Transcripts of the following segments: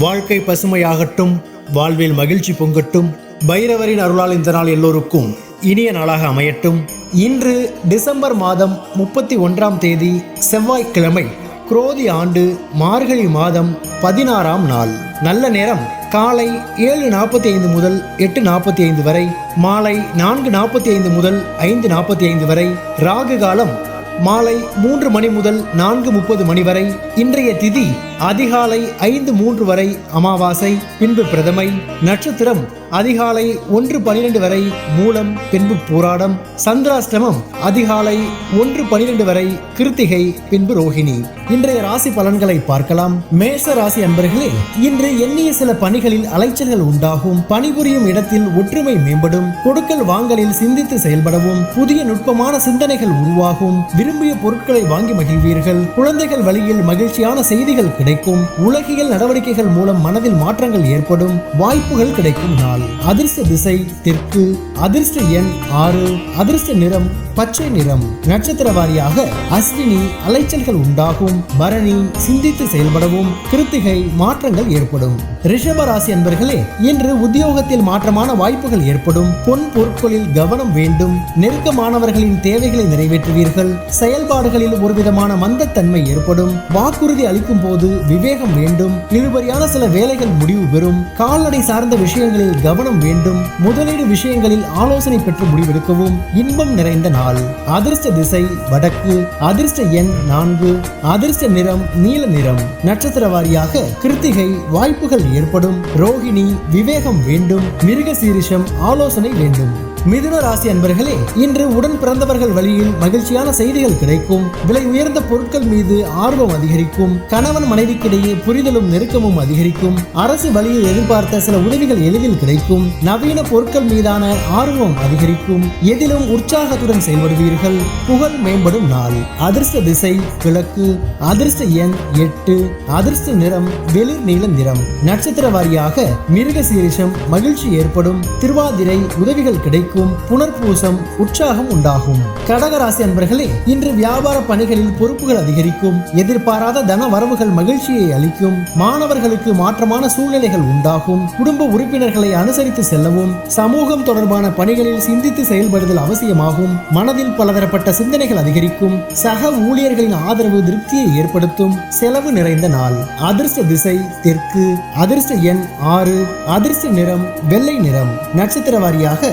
வாழ்க்கை பசுமையாகட்டும் வாழ்வில் மகிழ்ச்சி பொங்கட்டும் பைரவரின் அருளால் இந்த நாள் எல்லோருக்கும் இனிய நாளாக அமையட்டும். இன்று டிசம்பர் மாதம் முப்பத்தி ஒன்றாம் தேதி செவ்வாய்க்கிழமை குரோதி ஆண்டு மார்கழி மாதம் பதினாறாம் நாள். நல்ல நேரம் காலை ஏழு நாற்பத்தி ஐந்து முதல் எட்டு நாற்பத்தி ஐந்து வரை மாலை நான்கு நாற்பத்தி ஐந்து முதல் ஐந்து நாற்பத்தி ஐந்து வரை ராகு காலம் மாலை மூன்று மணி முதல் நான்கு முப்பது மணி வரை இன்றைய திதி அதிகாலை ஐந்து மூன்று வரை அமாவாசை பின்பு பிரதமை. நட்சத்திரம் அதிகாலை ஒன்று பனிரெண்டு வரை மூலம் பின்பு பூராடம். சந்திராஷ்டமம் அதிகாலை ஒன்று பனிரெண்டு வரை கிருத்திகை பின்பு ரோஹிணி இன்றைய ராசி பலன்களை பார்க்கலாம். மேஷ ராசி அன்பர்களே இன்று எண்ணிய சில பணிகளில் அலைச்சல்கள் உண்டாகும். பணிபுரியும் இடத்தில் ஒற்றுமை மேம்படும். கொடுக்கல் வாங்கலில் சிந்தித்து செயல்படவும். புதிய நுட்பமான சிந்தனைகள் உருவாகும். விரும்பிய பொருட்களை வாங்கி மகிழ்வீர்கள். குழந்தைகள் வழியில் மகிழ்ச்சியான செய்திகள் கிடைக்கும். உலகியல் நடவடிக்கைகள் மூலம் மனதில் மாற்றங்கள் ஏற்படும். வாய்ப்புகள் கிடைக்கும். நாள். அதிர்ஷ்ட திசை தெற்கு. அதிர்ஷ்ட எண் ஆறு. அதிர்ஷ்ட நிறம் பச்சை நிறம். நட்சத்திர வாரியாக அஸ்வினி அலைச்சல்கள் உண்டாகும். பரணி சிந்தித்து செயல்படவும். கிருத்திகை மாற்றங்கள் ஏற்படும். ரிஷப ராசி அன்பர்களே இன்று உத்தியோகத்தில் மாற்றமான வாய்ப்புகள் ஏற்படும். பொன் பொருட்களில் கவனம் வேண்டும். நெருக்கமானவர்களின் தேவைகளை நிறைவேற்றுவீர்கள். செயல்பாடுகளில் ஒரு விதமான மந்தத்தன்மை ஏற்படும். வாக்குறுதி அளிக்கும் போது விவேகம் வேண்டும். இழுபறியான சில வேலைகள் முடிவு பெறும். கால்நடை சார்ந்த விஷயங்களில் கவனம் வேண்டும். முதலீடு விஷயங்களில் ஆலோசனை பெற்று முடிவெடுக்கவும். இன்பம் நிறைந்த நாள். அதிர்ஷ்ட திசை வடக்கு. அதிர்ஷ்ட எண் நான்கு. அதிர்ஷ்ட நிறம் நீல நிறம். நட்சத்திர வாரியாக கிருத்திகை வாய்ப்புகள் ஏற்படும். ரோகிணி விவேகம் வேண்டும். மிருக சீரிஷம் ஆலோசனை வேண்டும். மிதுன ராசி அன்பர்களே இன்று உடன் பிறந்தவர்கள் வழியில் மகிழ்ச்சியான செய்திகள் கிடைக்கும். விலை உயர்ந்த பொருட்கள் மீது ஆர்வம் அதிகரிக்கும். கணவன் மனைவிக்கிடையே புரிதலும் நெருக்கமும் அதிகரிக்கும். அரசு வழியில் எதிர்பார்த்த சில உதவிகள் எளிதில் கிடைக்கும். நவீன பொருட்கள் மீதான ஆர்வம் அதிகரிக்கும். எதிலும் உற்சாகத்துடன் செயல்படுவீர்கள். புகழ் மேம்படும் நாள். அதிர்ஷ்ட திசை கிழக்கு. அதிர்ஷ்ட எண் எட்டு. அதிர்ஷ்ட நிறம் வெளிர் நீல நிறம். நட்சத்திர வாரியாக மிருக சீரிஷம் மகிழ்ச்சி ஏற்படும். திருவாதிரை உதவிகள் கிடைக்கும். புனர்பூசம் உற்சாகம் உண்டாகும். கடகராசி அன்பர்களே இன்று வியாபார பணிகளில் பொறுப்புகள் அதிகரிக்கும் எதிர்பாராத தன வரவுகள் மகிழ்ச்சியை அளிக்கும் மாணவர்களுக்கு மாற்றமான சூழ்நிலைகள் உண்டாகும் குடும்ப உறுப்பினர்களை அனுசரித்து செல்லவும் சமூகம் தொடர்பான பணிகளில் சிந்தித்து செயல்படுதல் அவசியமாகும் மனதில் பலதரப்பட்ட சிந்தனைகள் அதிகரிக்கும் சக ஊழியர்களின் ஆதரவு திருப்தியை ஏற்படுத்தும் செலவு நிறைந்த நாள். அதிர்ஷ்ட திசை தெற்கு அதிர்ஷ்ட எண் ஆறு அதிர்ஷ்ட நிறம் வெள்ளை நிறம். நட்சத்திர வாரியாக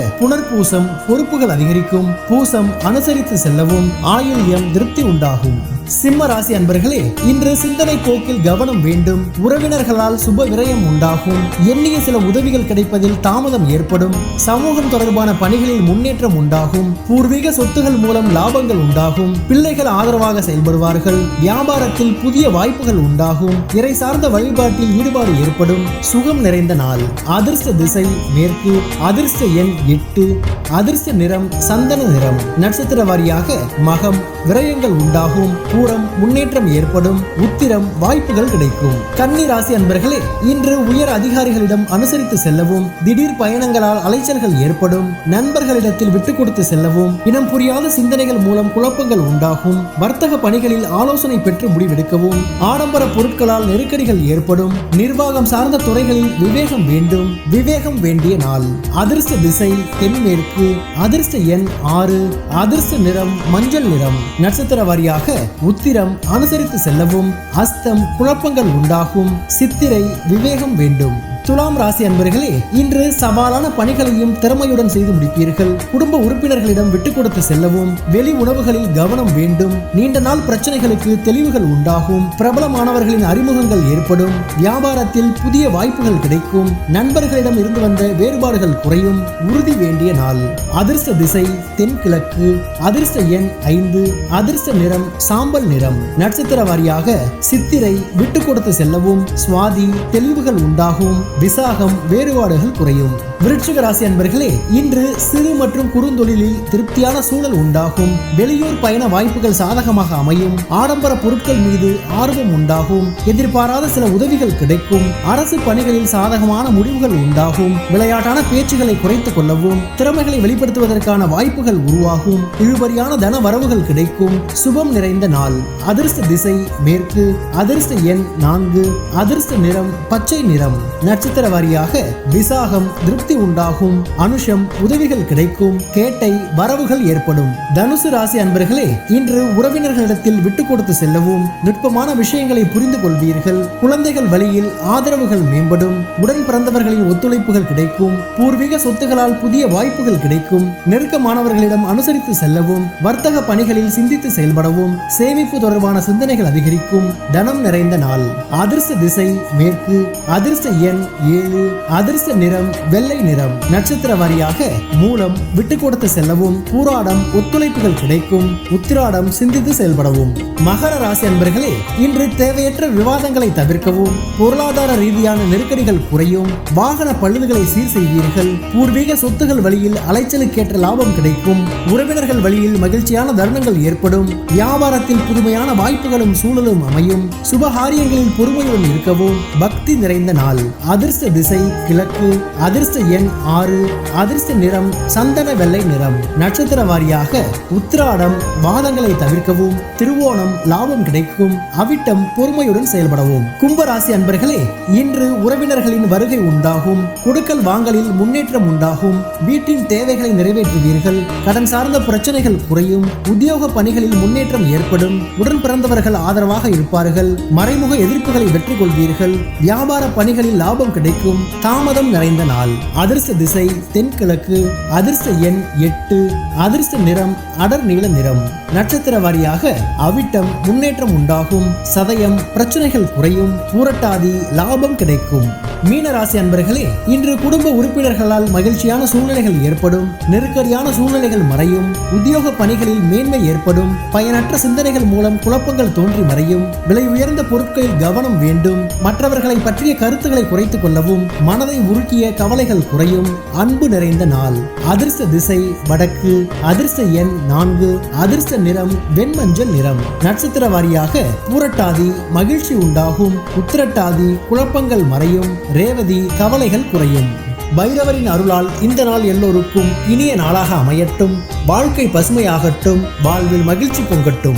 பூசம் பொறுப்புகள் அதிகரிக்கும். பூசம் அனுசரித்து செல்லவும். ஆயுள்யம் திருப்தி உண்டாகும். சிம்ம ராசி அன்பர்களே இன்று சிந்தனை போக்கில் கவனம் வேண்டும். உறவினர்களால் சுப விரயம் உண்டாகும். எண்ணிய சில உதவிகள் கிடைப்பதில் தாமதம் ஏற்படும். சமூகம் தொடர்பான பணிகளில் முன்னேற்றம் உண்டாகும். பூர்வீக சொத்துகள் மூலம் லாபங்கள் உண்டாகும். பிள்ளைகள் ஆதரவாக செயல்படுவார்கள். வியாபாரத்தில் புதிய வாய்ப்புகள் உண்டாகும். இறை சார்ந்த வழிபாட்டில் ஈடுபாடு ஏற்படும். சுகம் நிறைந்த நாள். அதிர்ஷ்ட திசை மேற்கு. அதிர்ஷ்ட எண் எட்டு. அதிர்ஷ்ட நிறம் சந்தன நிறம். நட்சத்திர வாரியாக மகம். விரயங்கள் உண்டாகும். பூரம் முன்னேற்றம் ஏற்படும் உத்திரம் வாய்ப்புகள் கிடைக்கும். கன்னி ராசி அன்பர்களே இன்று உயர் அதிகாரிகளிடம் அனுசரித்து செல்லவும் திடீர் பயணங்களால் அலைச்சல்கள் ஏற்படும் நண்பர்களிடத்தில் விட்டுக் கொடுத்து செல்லவும் இனம் புரியாத சிந்தனைகள் மூலம் குழப்பங்கள் உண்டாகும் வர்த்தக பணிகளில் ஆலோசனை பெற்று முடிவெடுக்கவும் ஆடம்பர பொருட்களால் நெருக்கடிகள் ஏற்படும் நிர்வாகம் சார்ந்த துறைகளில் விவேகம் வேண்டும் விவேகம் வேண்டிய நாள். அதிர்ஷ்ட திசை தென்மேற்கு அதிர்ஷ்ட எண் ஆறு அதிர்ஷ்ட நிறம் மஞ்சள் நிறம். நட்சத்திர வாரியாக உத்திரம் அனுசரித்து செல்லவும் அஸ்தம் குழப்பங்கள் உண்டாகும். சித்திரை விவேகம் வேண்டும். துலாம் ராசி அன்பர்களே இன்று சவாலான பணிகளையும் திறமையுடன் செய்து முடிப்பீர்கள். குடும்ப உறுப்பினர்களிடம் விட்டுக் கொடுத்து செல்லவும் வெளி உணவுகளில் கவனம் வேண்டும். நீண்ட நாள் பிரச்சனைகளுக்கு தெளிவுகள் உண்டாகும். பிரபலமானவர்களின் அறிமுகங்கள் ஏற்படும். வியாபாரத்தில் புதிய வாய்ப்புகள் கிடைக்கும். நண்பர்களிடம் இருந்து வந்த வேறுபாடுகள் குறையும். உறுதி வேண்டிய நாள். அதிர்ஷ்ட திசை தென்கிழக்கு. அதிர்ஷ்ட எண் ஐந்து. அதிர்ஷ்ட நிறம் சாம்பல் நிறம். நட்சத்திர வாரியாக சித்திரை விட்டுக் கொடுத்து செல்லவும். சுவாதி தெளிவுகள் உண்டாகும். விசாகம் வேறுபாடுகள் குறையும். விருட்சிக ராசி அன்பர்களே இன்று சிறு மற்றும் குறுந்தொழிலில் திருப்தியான சூழல் உண்டாகும். வெளியூர் பயண வாய்ப்புகள் சாதகமாக அமையும். ஆடம்பர பொருட்கள் மீது ஆர்வம் உண்டாகும். எதிர்பாராத சில உதவிகள் கிடைக்கும். அரசு பணிகளில் சாதகமான முடிவுகள் உண்டாகும். விளையாட்டான பேச்சுகளை குறைத்துக் கொள்ளவும் திறமைகளை வெளிப்படுத்துவதற்கான வாய்ப்புகள் உருவாகும். இழுபறியான தன வரவுகள் கிடைக்கும். சுபம் நிறைந்த நாள். அதிர்ஷ்ட திசை மேற்கு. அதிர்ஷ்ட எண் நான்கு. அதிர்ஷ்ட நிறம் பச்சை நிறம். நட்ச நட்சத்திர வாரியாக விசாகம் திருப்தி உண்டாகும். அனுஷம் உதவிகள் கிடைக்கும். கேட்டை வரவுகள் ஏற்படும். தனுசு ராசி அன்பர்களே இன்று உறவினர்களிடத்தில் விட்டு கொடுத்து செல்லவும் நுட்பமான விஷயங்களை புரிந்து கொள்வீர்கள். குழந்தைகள் வழியில் ஆதரவுகள் மேம்படும். உடன் பிறந்தவர்களின் ஒத்துழைப்புகள் கிடைக்கும். பூர்வீக சொத்துகளால் புதிய வாய்ப்புகள் கிடைக்கும். நெருக்கமானவர்களிடம் அனுசரித்து செல்லவும் வர்த்தக பணிகளில் சிந்தித்து செயல்படவும் சேமிப்பு தொடர்பான சிந்தனைகள் அதிகரிக்கும். தனம் நிறைந்த நாள். அதிர்ஷ்ட திசை மேற்கு. அதிர்ஷ்ட எண் ஏழு அதிர்ஷ்ட நிறம் வெள்ளை நிறம் நட்சத்திர வாரியாக மூலம் விட்டு கொடுத்து செல்லவும் பூராடம் ஒத்துழைப்புகள் கிடைக்கும் உத்திராடம் சிந்தித்து செயல்படவும். மகர ராசி அன்பர்களே இன்று தேவையற்ற விவாதங்களை தவிர்க்கவும் பொருளாதார ரீதியான நெருக்கடிகள் குறையும் வாகன பழுதுகளை சீர் செய்வீர்கள் பூர்வீக சொத்துகள் வழியில் அலைச்சலுக்கேற்ற லாபம் கிடைக்கும் உறவினர்கள் வழியில் மகிழ்ச்சியான தருணங்கள் ஏற்படும் வியாபாரத்தில் புதுமையான வாய்ப்புகளும் சூழலும் அமையும் சுபகாரியங்களில் பொறுமையுடன் இருக்கவும் பக்தி நிறைந்த நாள். அது அதிர்ஷ்ட திசை கிழக்கு அதிர்ஷ்ட எண் ஆறு அதிர்ஷ்ட நிறம் சந்தன வெள்ளை நிறம். நட்சத்திர வாரியாக உத்திராடம் வாதங்களை தவிர்க்கவும் திருவோணம் லாபம் கிடைக்கும் அவிட்டம் பொறுமையுடன் செயல்படவும். கும்பராசி அன்பர்களே இன்று உறவினர்களின் வருகை உண்டாகும் கொடுக்கல் வாங்கலில் முன்னேற்றம் உண்டாகும் வீட்டின் தேவைகளை நிறைவேற்றுவீர்கள் கடன் சார்ந்த பிரச்சனைகள் குறையும் உத்தியோக பணிகளில் முன்னேற்றம் ஏற்படும் உடன் பிறந்தவர்கள் ஆதரவாக இருப்பார்கள் மறைமுக எதிர்ப்புகளை வெற்றி கொள்வீர்கள் வியாபார பணிகளில் லாபம் கிடைக்கும் தாமதம் நிறைந்த நாள். அதிர்ஷ்ட திசை தென்கிழக்கு அதிர்ஷ்ட எண் எட்டு அதிர்ஷ்ட நிறம் அடர் நீல நிறம். நட்சத்திர வாரியாக அவிட்டம் முன்னேற்றம் உண்டாகும். சதயம் பிரச்சனைகள் குறையும். பூரட்டாதி லாபம் கிடைக்கும். மீனராசி அன்பர்களே இன்று குடும்ப உறுப்பினர்களால் மகிழ்ச்சியான சூழ்நிலைகள் ஏற்படும் நெருக்கடியான சூழ்நிலைகள் மறையும் உத்தியோக பணிகளில் மேன்மை ஏற்படும் பயனற்ற சிந்தனைகள் மூலம் குழப்பங்கள் தோன்றி மறையும் விலை உயர்ந்த பொருட்களில் கவனம் வேண்டும் மற்றவர்களை பற்றிய கருத்துக்களை குறைத்துக் கொள்ளவும் மனதை உருக்கிய கவலைகள் குறையும் அன்பு நிறைந்த நாள். அதிர்ஷ்ட திசை வடக்கு அதிர்ஷ்ட எண் நான்கு அதிர்ஷ்ட நிறம் வெண்மஞ்சள் நிறம். நட்சத்திர வாரியாக பூரட்டாதி மகிழ்ச்சி உண்டாகும் உத்திரட்டாதி குழப்பங்கள் மறையும் ரேவதி கவலைகள் குறையும். பைரவரின் அருளால் இந்த நாள் எல்லோருக்கும் இனிய நாளாக அமையட்டும். வாழ்க்கை பசுமையாகட்டும். வாழ்வில் மகிழ்ச்சி பொங்கட்டும்.